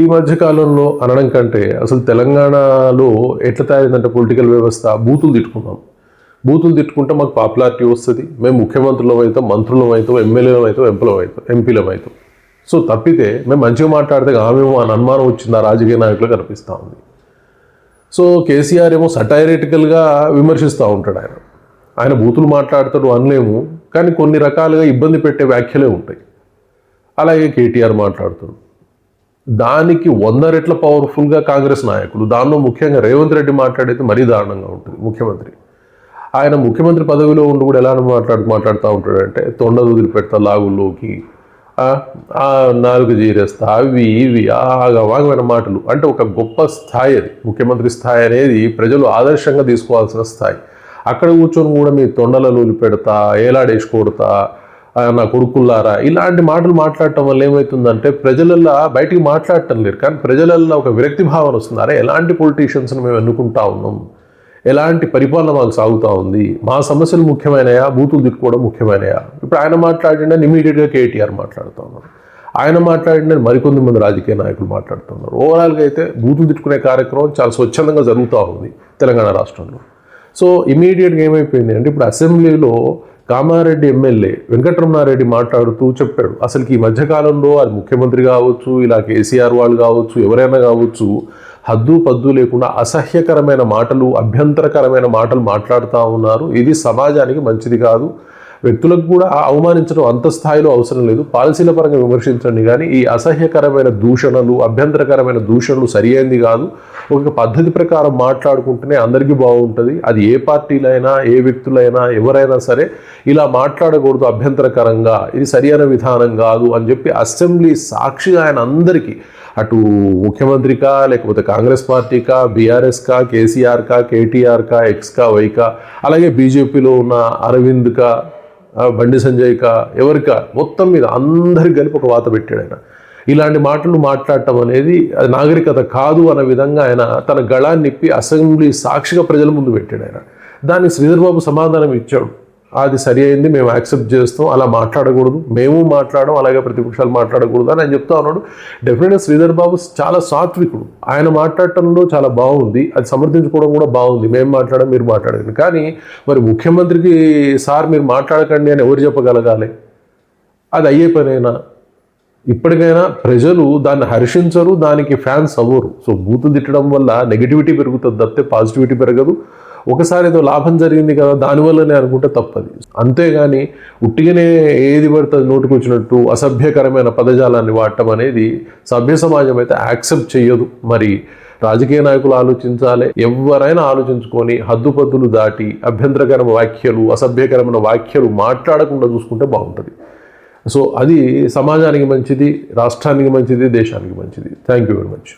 ఈ మధ్య కాలంలో అనడం కంటే అసలు తెలంగాణలో ఎట్లా తయారైందంటే పొలిటికల్ వ్యవస్థ? బూతులు తిట్టుకున్నాం. బూతులు తిట్టుకుంటే మాకు పాపులారిటీ వస్తుంది. మేము ముఖ్యమంత్రులం అవుతాం మంత్రులం అవుతాం ఎమ్మెల్యేలం అవుతాం ఎంపీలం అవుతాం ఎంపీలం అవుతాం. సో తప్పితే మేము మంచిగా మాట్లాడితే ఆమెమో అని అనుమానం వచ్చింది ఆ రాజకీయ నాయకులు కనిపిస్తూ ఉంది. సో కేసీఆర్ ఏమో సటైరిటికల్గా విమర్శిస్తూ ఉంటాడు ఆయన. ఆయన బూతులు మాట్లాడతాడు అనలేము కానీ కొన్ని రకాలుగా ఇబ్బంది పెట్టే వ్యాఖ్యలే ఉంటాయి. అలాగే కేటీఆర్ మాట్లాడుతాడు దానికి వంద రెట్ల పవర్ఫుల్గా కాంగ్రెస్ నాయకులు దానిలో ముఖ్యంగా రేవంత్ రెడ్డి మాట్లాడైతే మరీ దారుణంగా ఉంటుంది ముఖ్యమంత్రి. ఆయన ముఖ్యమంత్రి పదవిలో ఉండి కూడా ఎలా మాట్లాడు మాట్లాడుతూ ఉంటాడంటే తొండ వదిలిపెడతా లాగుల్లోకి నాలుగు జీరేస్తా అవి ఇవి ఆగవాగమైన మాటలు. అంటే ఒక గొప్ప స్థాయి అది. ముఖ్యమంత్రి స్థాయి అనేది ప్రజలు ఆదర్శంగా తీసుకోవాల్సిన స్థాయి. అక్కడ కూర్చొని కూడా మీ తొండలలో పెడతా ఏలాడేసి కొడతా నా కొడుకుల్లారా? ఇలాంటి మాటలు మాట్లాడటం వల్ల ఏమవుతుందంటే ప్రజలల్లా బయటికి మాట్లాడటం లేరు కానీ ప్రజలల్లో ఒక విరక్తి భావన వస్తున్నారా ఎలాంటి పొలిటీషియన్స్ని మేము ఎన్నుకుంటా ఉన్నాం? ఎలాంటి పరిపాలన మాకు సాగుతూ ఉంది? మా సమస్యలు ముఖ్యమైనయా? బూతులు తిట్టుకోవడం ముఖ్యమైనయా? ఇప్పుడు ఆయన మాట్లాడిన ఇమీడియట్గా కేటీఆర్ మాట్లాడుతూ ఉన్నారు ఆయన మాట్లాడిన మరికొంది మంది రాజకీయ నాయకులు మాట్లాడుతున్నారు ఓవరాల్గా అయితే బూతులు తిట్టుకునే కార్యక్రమం చాలా స్వచ్ఛందంగా జరుగుతూ ఉంది తెలంగాణ రాష్ట్రంలో. సో ఇమీడియట్గా ఏమైపోయింది అంటే ఇప్పుడు అసెంబ్లీలో కామారెడ్డి ఎమ్మెల్యే వెంకటరమణారెడ్డి మాట్లాడుతూ చెప్పాడు అసలుకి ఈ మధ్యకాలంలో అది ముఖ్యమంత్రి కావచ్చు ఇలా కేసీఆర్ వాళ్ళు కావచ్చు ఎవరైనా కావచ్చు హద్దు పద్దు లేకుండా అసహ్యకరమైన మాటలు అభ్యంతరకరమైన మాటలు మాట్లాడుతూ ఉన్నారు. ఇది సమాజానికి మంచిది కాదు. వ్యక్తులకు కూడా అవమానించడం అంత స్థాయిలో అవసరం లేదు. పాలసీల పరంగా విమర్శించండి కానీ ఈ అసహ్యకరమైన దూషణలు అభ్యంతరకరమైన దూషణలు సరి అయింది కాదు. ఒక పద్ధతి ప్రకారం మాట్లాడుకుంటేనే అందరికీ బాగుంటుంది. అది ఏ పార్టీలైనా ఏ వ్యక్తులైనా ఎవరైనా సరే ఇలా మాట్లాడకూడదు అభ్యంతరకరంగా. ఇది సరియైన విధానం కాదు అని చెప్పి అసెంబ్లీ సాక్షిగా ఆయన అందరికీ అటు ముఖ్యమంత్రికా లేకపోతే కాంగ్రెస్ పార్టీకా బీఆర్ఎస్కా కేసీఆర్కా కేటీఆర్కా ఎక్స్కా వైకా అలాగే బీజేపీలో ఉన్న అరవింద్కా బండి సంజయ్క ఎవరికా మొత్తం మీద అందరికి కలిపి ఒక వాత పెట్టాడు ఆయన. ఇలాంటి మాటలు మాట్లాడటం అనేది అది నాగరికత కాదు అన్న విధంగా ఆయన తన గళాన్ని నిప్పి అసెంబ్లీ సాక్షిగా ప్రజల ముందు పెట్టాడు ఆయన. దానికి శ్రీధర్ బాబు సమాధానం ఇచ్చాడు. అది సరి అయింది మేము యాక్సెప్ట్ చేస్తాం అలా మాట్లాడకూడదు మేము మాట్లాడడం అలాగే ప్రతిపక్షాలు మాట్లాడకూడదు అని ఆయన చెప్తా ఉన్నాడు. డెఫినెట్గా శ్రీధర్ బాబు చాలా సాత్వికుడు. ఆయన మాట్లాడటంలో చాలా బాగుంది అది సమర్థించుకోవడం కూడా బాగుంది. మేము మాట్లాడడం మీరు మాట్లాడండి. కానీ మరి ముఖ్యమంత్రికి సార్ మీరు మాట్లాడకండి అని ఎవరు చెప్పగలగాలి? అది అయ్యే పనేనా? ఇప్పటికైనా ప్రజలు దాన్ని హర్షించరు దానికి ఫ్యాన్స్ అవ్వరు. సో బూతు తిట్టడం వల్ల నెగిటివిటీ పెరుగుతుంది తప్పితే పాజిటివిటీ పెరగదు. ఒకసారి ఏదో లాభం జరిగింది కదా దానివల్లనే అనుకుంటే తప్పది. అంతేగాని ఉట్టిగానే ఏది పడుతుంది నోటుకొచ్చినట్టు అసభ్యకరమైన పదజాలాన్ని వాడటం అనేది సభ్య సమాజం అయితే యాక్సెప్ట్ చేయదు మరి రాజకీయ నాయకులు ఆలోచించాలి ఎవరైనా ఆలోచించుకొని హద్దుపద్దులు దాటి అభ్యంతరకరమైన వ్యాఖ్యలు అసభ్యకరమైన వ్యాఖ్యలు మాట్లాడకుండా చూసుకుంటే బాగుంటుంది. సో అది సమాజానికి మంచిది రాష్ట్రానికి మంచిది దేశానికి మంచిది. Thank you very much